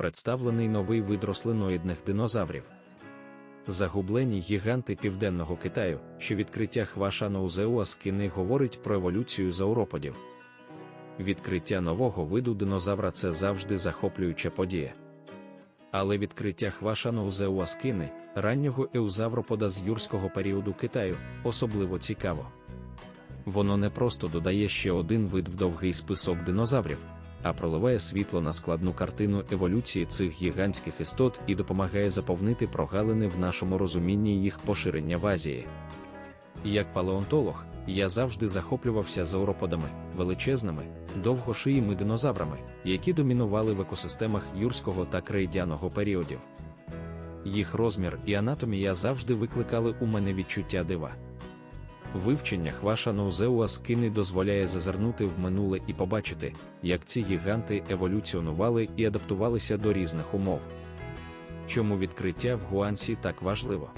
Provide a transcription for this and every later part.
представлений новий вид рослиноїдних динозаврів. Загублені гіганти південного Китаю, що відкриття Хвашаноузеуаскини говорить про еволюцію зауроподів. Відкриття нового виду динозавра це завжди захоплююча подія. Але відкриття Хвашаноузеуаскини, раннього еузавропода з юрського періоду Китаю, особливо цікаво. Воно не просто додає ще один вид в довгий список динозаврів, а проливає світло на складну картину еволюції цих гігантських істот і допомагає заповнити прогалини в нашому розумінні їх поширення в Азії. Як палеонтолог, я завжди захоплювався зауроподами, величезними, довгошиїми динозаврами, які домінували в екосистемах юрського та крейдяного періодів. Їх розмір і анатомія завжди викликали у мене відчуття дива. Вивчення Хвашаноузеуа скини дозволяє зазирнути в минуле і побачити, як ці гіганти еволюціонували і адаптувалися до різних умов. Чому відкриття в Гуансі так важливо?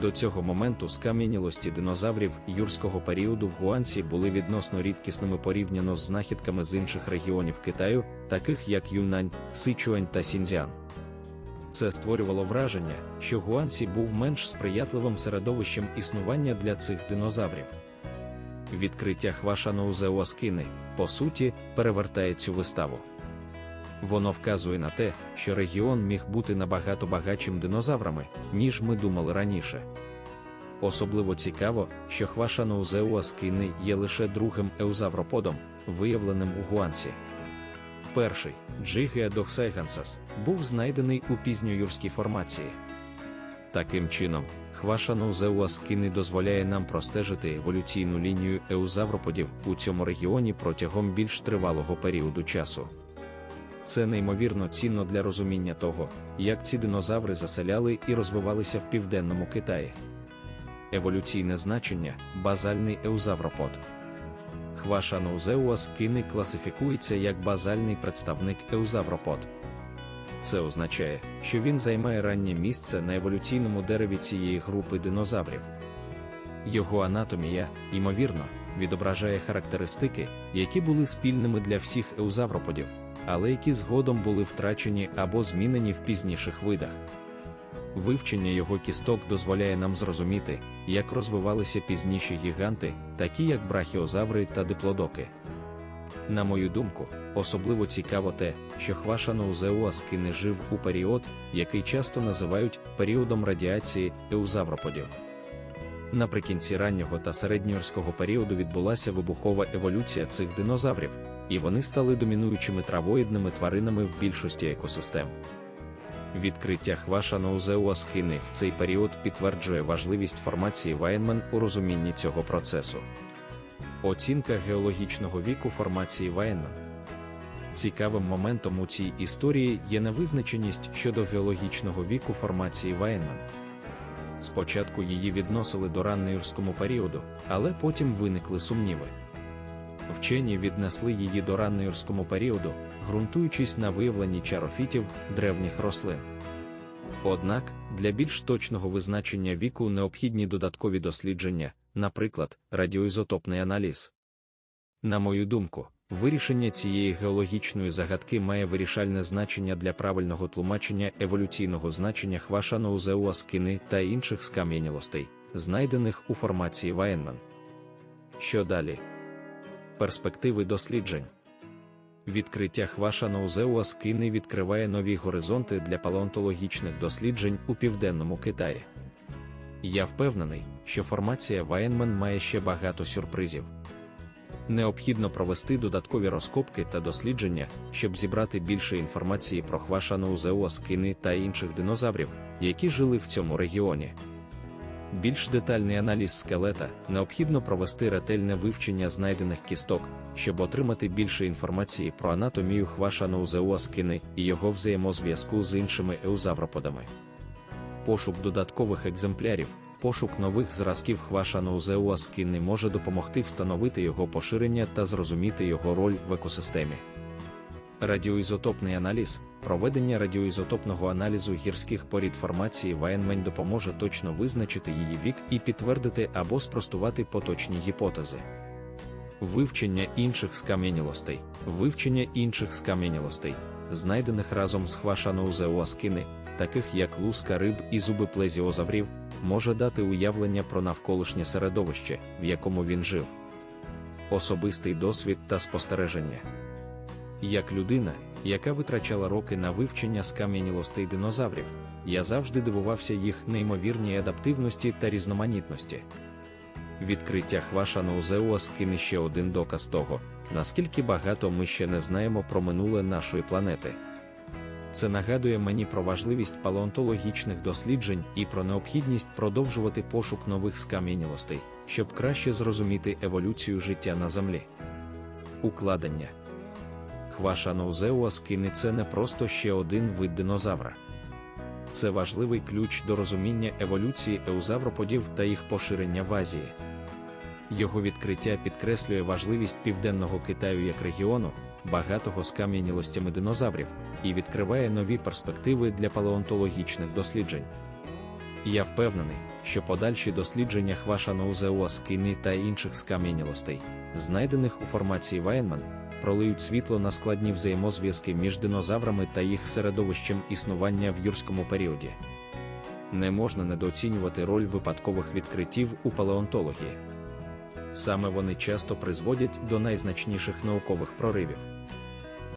До цього моменту скам'янілості динозаврів юрського періоду в Гуансі були відносно рідкісними порівняно з знахідками з інших регіонів Китаю, таких як Юннань, Сичуань та Сіньцзян. Це створювало враження, що Гуансі був менш сприятливим середовищем існування для цих динозаврів. Відкриття Хвашаноузеуаскини, по суті, перевертає цю виставу. Воно вказує на те, що регіон міг бути набагато багатшим динозаврами, ніж ми думали раніше. Особливо цікаво, що Хвашаноузеуаскини є лише другим еузавроподом, виявленим у Гуансі. Перший Джигеадохсайгансас був знайдений у пізньоюрській формації. Таким чином, Хвашаноузеуаскини дозволяє нам простежити еволюційну лінію еузавроподів у цьому регіоні протягом більш тривалого періоду часу. Це неймовірно цінно для розуміння того, як ці динозаври заселяли і розвивалися в південному Китаї. Еволюційне значення базальний еузавропод. Хвашаноузеуас кини класифікується як базальний представник еузавропод. Це означає, що він займає раннє місце на еволюційному дереві цієї групи динозаврів. Його анатомія, ймовірно, відображає характеристики, які були спільними для всіх еузавроподів, але які згодом були втрачені або змінені в пізніших видах. Вивчення його кісток дозволяє нам зрозуміти, як розвивалися пізніші гіганти, такі як брахіозаври та диплодоки. На мою думку, особливо цікаво те, що Хвашаноузеуаски не жив у період, який часто називають періодом радіації еузавроподів. Наприкінці раннього та середньорського періоду відбулася вибухова еволюція цих динозаврів, і вони стали домінуючими травоїдними тваринами в більшості екосистем. Відкриття Хвашаноузеуаскини в цей період підтверджує важливість формації Вайнман у розумінні цього процесу. Оцінка геологічного віку формації Вайнман. Цікавим моментом у цій історії є невизначеність щодо геологічного віку формації Вайнман. Спочатку її відносили до раннеюрському періоду, але потім виникли сумніви. Вчені віднесли її до раннеюрському періоду, ґрунтуючись на виявленні чарофітів древніх рослин. Однак, для більш точного визначення віку необхідні додаткові дослідження, наприклад, радіоізотопний аналіз. На мою думку, вирішення цієї геологічної загадки має вирішальне значення для правильного тлумачення еволюційного значення хвашаноузеуаскини та інших скам'янілостей, знайдених у формації Вайнман. Що далі? Перспективи досліджень. Відкриття Хвашаноузеуаскини відкриває нові горизонти для палеонтологічних досліджень у південному Китаї. Я впевнений, що формація Вайнман має ще багато сюрпризів. Необхідно провести додаткові розкопки та дослідження, щоб зібрати більше інформації про Хвашаноузеуаскини та інших динозаврів, які жили в цьому регіоні. Більш детальний аналіз скелета необхідно провести ретельне вивчення знайдених кісток, щоб отримати більше інформації про анатомію Хвашаноузеуаскини і його взаємозв'язку з іншими еузавроподами. Пошук додаткових екземплярів, пошук нових зразків Хвашаноузеуаскини може допомогти встановити його поширення та зрозуміти його роль в екосистемі. Радіоізотопний аналіз проведення радіоізотопного аналізу гірських порід формації Вайнмень допоможе точно визначити її вік і підтвердити або спростувати поточні гіпотези. Вивчення інших скам'янілостей. Вивчення інших скам'янілостей знайдених разом з хвашаноузеуаскини, таких як луска риб і зуби плезіозаврів, може дати уявлення про навколишнє середовище, в якому він жив. Особистий досвід та спостереження. Як людина, яка витрачала роки на вивчення скам'янілостей динозаврів, я завжди дивувався їх неймовірній адаптивності та різноманітності. Відкриття Хвашаноузеуа скине ще один доказ того, наскільки багато ми ще не знаємо про минуле нашої планети. Це нагадує мені про важливість палеонтологічних досліджень і про необхідність продовжувати пошук нових скам'янілостей, щоб краще зрозуміти еволюцію життя на Землі. Укладення Хвашаноузеуа скини це не просто ще один вид динозавра. Це важливий ключ до розуміння еволюції еузавроподів та їх поширення в Азії. Його відкриття підкреслює важливість південного Китаю як регіону, багатого з кам'янілостями динозаврів, і відкриває нові перспективи для палеонтологічних досліджень. Я впевнений, що подальші дослідження Хвашаноузеуа скини та інших скам'янілостей, знайдених у формації Вайнман, пролиють світло на складні взаємозв'язки між динозаврами та їх середовищем існування в юрському періоді. Не можна недооцінювати роль випадкових відкриттів у палеонтології. Саме вони часто призводять до найзначніших наукових проривів.